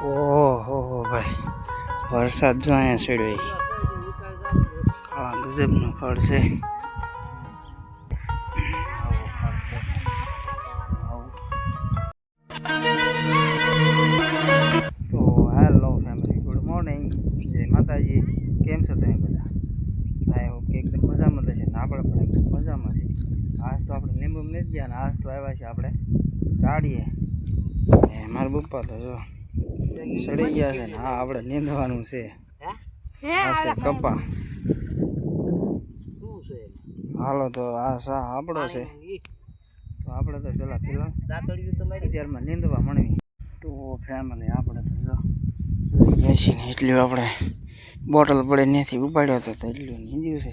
ઓહો ભાઈ, વરસાદ જો અહીંયા ચડ્યો કાળા ગજબનો ફળ છે. તો હેલો ફેમિલી ગુડ મોર્નિંગ જય માતાજી. કેમ છો તમે બધા? આઈ હોપ કે એકદમ મજામાં ને આપણે પણ એકદમ મજામાં છે આજ તો આપણે લીંબુ નથી ગયા ને આજ તો આવ્યા છે આપણે ગાડીએ. મારા પપ્પા તો જો સડી ગયા છે ને. હા આપણે નીંદવાનું છે. આ છે કપા. હાલો તો આ સા આપણો છે. તો આપણે તો પેલા પેલા. અત્યારમાં નીંદવા મળવી તો ફેમિલી આપણે તો જો. બેસીને એટલું આપણે બોટલ પડે ત્યાંથી ઉપાડ્યો હતો તો એટલું નીંદ્યું છે.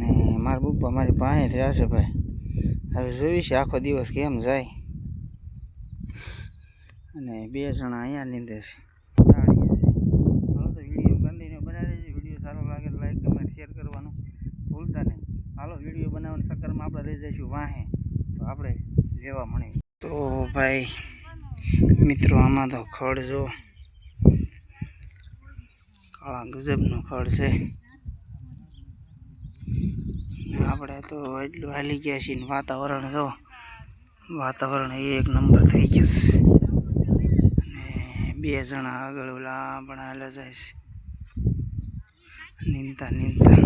ને મારા પપ્પા મારી પાસે રહ્યા છે ભાઈ. હવે જોઈશે આખો દિવસ કેમ જાય. અને બે જણા અહીંયા નીંદે છે. હાલો તો વીડિયો કન્ટિન્યુ બનાવી દેજો. વીડિયો સારો લાગે તો લાઈક કમેન્ટ શેર કરવાનું ભૂલતા નહીં. હાલો વીડિયો બનાવવાની ચક્કરમાં આપણે રહી જઈશું વાહે. તો આપણે લેવા મળી તો ભાઈ, મિત્રો, આમાં તો ખડ જો. કાળા ગજબનું ખડ છે. આપણે તો એટલું હાલી ગયા છીએ વાતાવરણ, જો. વાતાવરણ એક નંબર થઈ ગયું છે. બે જણા આગળ ઓલા પણ હાલે જાય છે. નીંદતા નીંદતા.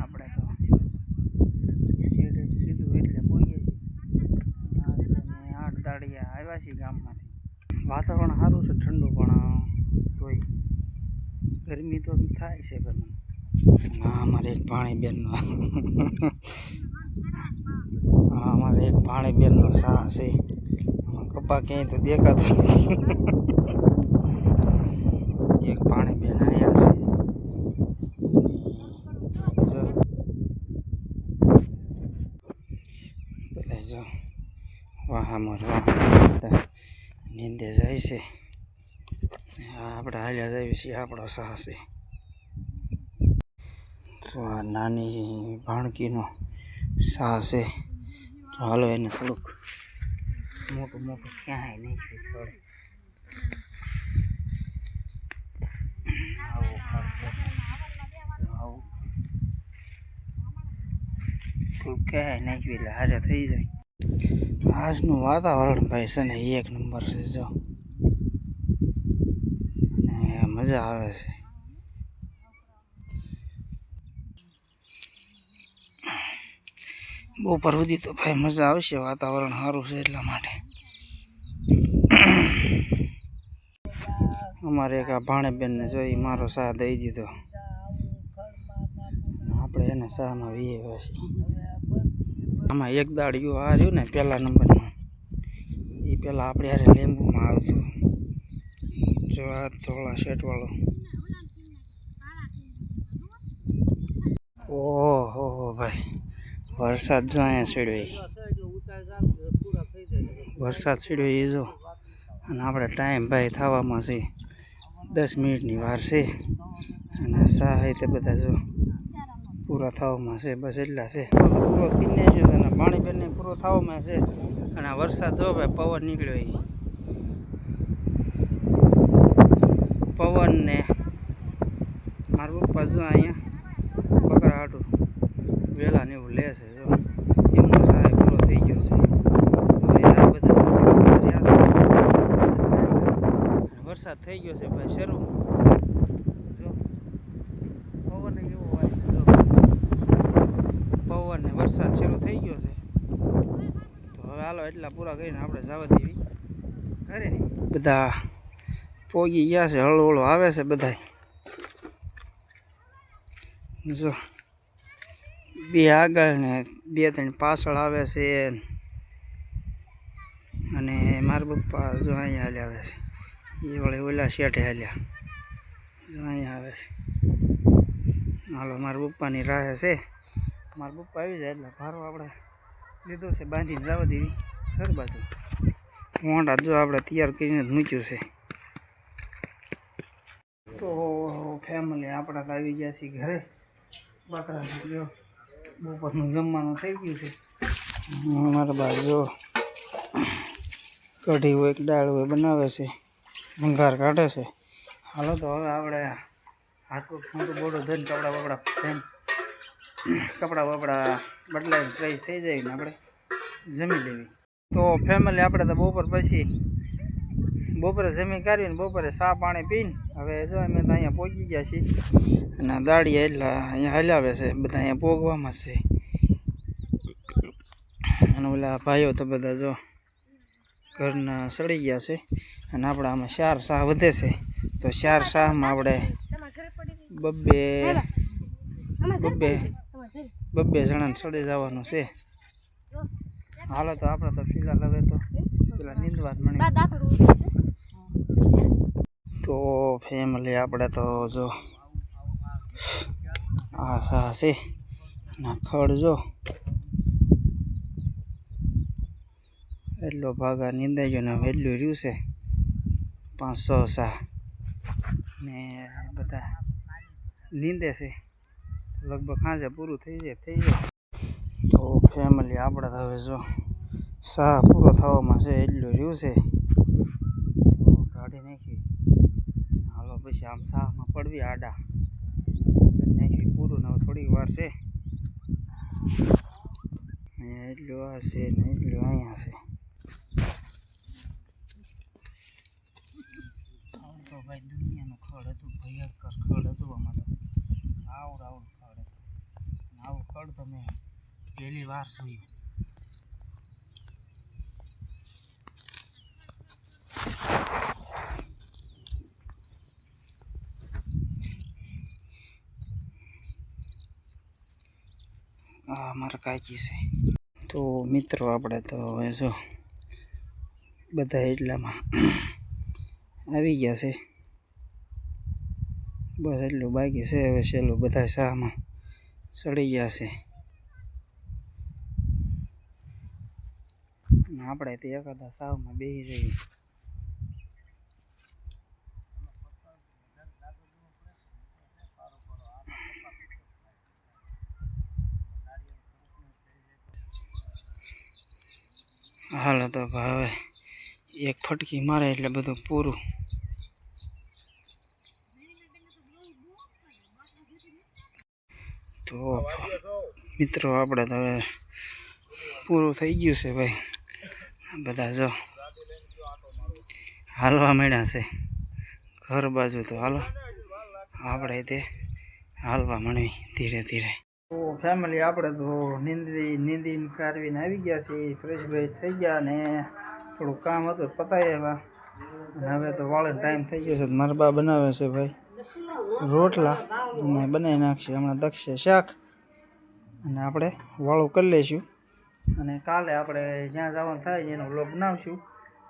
આપણે તો સીધું એટલે પહોંચીએ છીએ આવ્યા છીએ ગામમાંથી. વાતાવરણ સારું છે, ઠંડુ પણ તોય. ગરમી તો થાય છે પણ. અમારે એક પાણી બેનનો હા, અમારે એક પાણી બેનનો સા છે. કપા ક્યાંય તો દેખાતો. એક પાણી બેન આવ્યા છે. બધા જો વાહામાં વાહ બધા નીંદે જાય છે. આપણે હાલ્યા જઈએ છીએ, આપણો સાહસે તો આ નાની ભાણકીનો સાહસે હાલો એને થોડુંક મોટું મોટું ક્યાંય નહીં થોડે. ક્યાંય નાખ્યું એટલે થઈ જાય. આજનું વાતાવરણ ભાઈ છે ને એક નંબર છે અને મજા આવે છે. બપોર સુધી તો ભાઈ, મજા આવશે, વાતાવરણ સારું છે એટલા માટે. અમારે એક આ ભાણેબેનને જોઈ મારો સાહ દઈ દીધો. આપણે એને સાહમાં વીએ પછી. આમાં એક દાડિયું આ રહ્યું ને પહેલા નંબરનું એ પહેલાં આપણે યારે લીંબુમાં આવતું. જો આ ધોળા શેટવાળો ઓહો ભાઈ. વરસાદ જો અહીંયા ઈ. વરસાદ ચડ્યો એ જો. અને આપણે ટાઈમ ભાઈ થવામાં છે દસ મિનિટની વાર છે. અને સહાય તે બધા જો પૂરા થવામાં છે, બસ એટલા છે. પૂરો પીને છે અને પાણી બેને પૂરો થવામાં છે. અને આ વરસાદ જો ભાઈ પવન નીકળ્યો એ. પવન ને મારા પપ્પા જો અહીંયા બકરા વહેલા ને એવું લે છે એમનો સહાય પૂરો થઈ ગયો છે. વરસાદ થઈ ગયો છે ભાઈ શરૂ. પવન એવો હોય પવન ને વરસાદ શરૂ થઈ ગયો છે. તો હવે હાલો એટલા પૂરા કરીને આપણે જવા દેવી. ઘરે બધા પોગી ગયા છે હળો હળો આવે છે બધા જો. બે આગળ ને બે ત્રણ પાછળ આવે છે. અને મારા પપ્પા જો અહીંયા હાલ્યા આવે છે. એ વળે ઓલા શેઠે હાલ્યા. જો અહીંયા આવે છે. હાલો, મારા પપ્પાની રાહ છે. મારા પપ્પા આવી જાય એટલે ભારો આપણે લીધો છે, બાંધીને જવા દેવી. ઘર બાજુ. મોંડા જો આપણે તૈયાર કરીને જ મૂક્યું છે. તો ફેમિલી આપણે આવી ગયા છીએ ઘરે. બકરા જો. બપોરનું જમવાનું થઈ ગયું છે. મારા બાજુ કઢી હોય કે દાળ હોય બનાવે છે ભંગાર કાઢે છે. હાલો તો હવે આપણે હાથું મોટું બોડું ધન કપડાં બપડા ધોઈને કપડાં બપડા બદલાઈ ફ્રેશ થઈ જાય ને આપણે જમી લેવી. તો ફેમિલી આપણે તો બપોર પછી બપોરે જમી કરીને બપોરે ચા પાણી પીને હવે જો અમે તો અહીંયા પહોંચી ગયા છીએ. અને દાડિયા એટલા અહીંયા હલાવે છે, બધા અહીંયા પોગવામાં છે. અને ઓલા ભાઈઓ તો બધા જો ઘરના સડી ગયા છે અને આપણે આમાં ચાર શાહ વધે છે. તો ચાર શાહમાં આપણે બબ્બે બબ્બે બબ્બે જણાને સડી જવાનું છે. હાલો તો આપણે તો ફિલહાલ હવે તો પેલા નીંદવા જ મળી તો ફેમિલી આપણે તો જો આ સા છે ના ખડ જો. એટલો ભાગા નીંદાઈ ગયો ને વહેલું રહ્યું છે. પાંચસો સા ને બધા નીંદે છે. લગભગ સાંજે પૂરું થઈ જાય થઈ જાય. તો ફેમિલી આપણે તો હવે જો સા પૂરો થવામાં છે, એટલું રહ્યું છે તો કાઢી નાખી પછી આમ સાહમાં પડવી આડા. અહીંથી પૂરું ને થોડીક વાર છે. એટલું આ છે ને એટલું અહીંયા છે. તો ભાઈ દુનિયાનું ખડ હતું, ભયંકર ખડ હતું આમાં તો. આવડ ખડ. હતું આવું ખડ તમે પહેલી વાર જોયું. આ મારા કાકી છે. તો મિત્રો આપણે તો હવે જો બધા એટલામાં આવી ગયા છે. બસ એટલું બાકી છે. હવે છેલ્લું બધા શાહમાં ચડી ગયા છે. આપણે તો એકાદા સાવમાં બેસી જઈએ હાલો તો હવે એક ફટકી મારે એટલે બધું પૂરું. તો મિત્રો, આપણે તો હવે પૂરું થઈ ગયું છે ભાઈ. બધા જો હાલવા માંડ્યા છે. ઘર બાજુ તો હાલો. આપણે તે હાલવા માંડવી ધીરે ધીરે. તો ફેમિલી આપણે તો નિંદી નિંદી કારવીને આવી ગયા છીએ. ફ્રેશ બ્રેશ થઈ ગયા ને થોડું કામ હતું પતાવી આવ્યા અને હવે તો વાળે ટાઈમ થઈ ગયો છે મારા બા બનાવે છે ભાઈ રોટલા. અને બનાવી નાખશે. હમણાં દક્ષે શાક. અને આપણે વાળું કરી લઈશું. અને કાલે આપણે જ્યાં જવાનું થાય એનો વ્લોગ બનાવશું.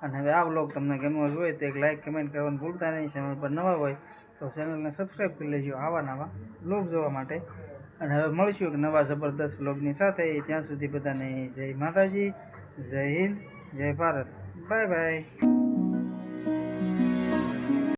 અને હવે આ વ્લોગ તમને ગમ્યો હોય તો એક લાઇક કમેન્ટ કરવાનું ભૂલતા નહીં. ચેનલ પર નવા હોય તો ચેનલને સબસ્ક્રાઈબ કરી લેજો આવા નવા વ્લોગ જોવા માટે. અને હવે મળીશું એક નવા જબરદસ્ત બ્લોગની સાથે. ત્યાં સુધી બધાને જય માતાજી, જય હિન્દ, જય ભારત. Bye bye.